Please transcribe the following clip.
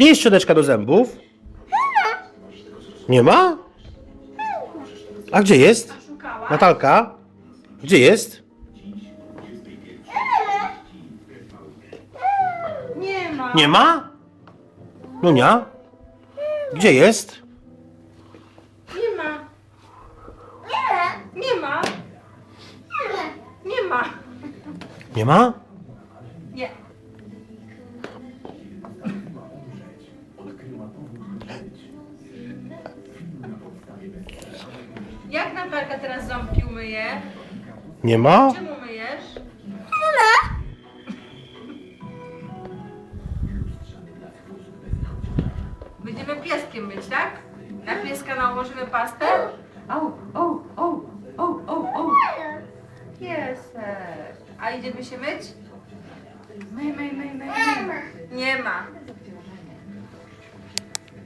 Gdzie jest szczoteczka do zębów? Nie ma? A gdzie jest? Natalka? Gdzie jest? Nie ma. Nie ma? Nunia? Gdzie jest? Nie ma. Nie ma. Nie ma. Nie ma? Nie. Jak Natalka teraz ząbki umyje? Nie ma? Czym umyjesz? Będziemy pieskiem być, tak? Na pieska nałożymy pastę? O, o, o, o, o, o. Piesek. A idziemy się myć? Myj, myj, myj, myj. myj. Nie ma.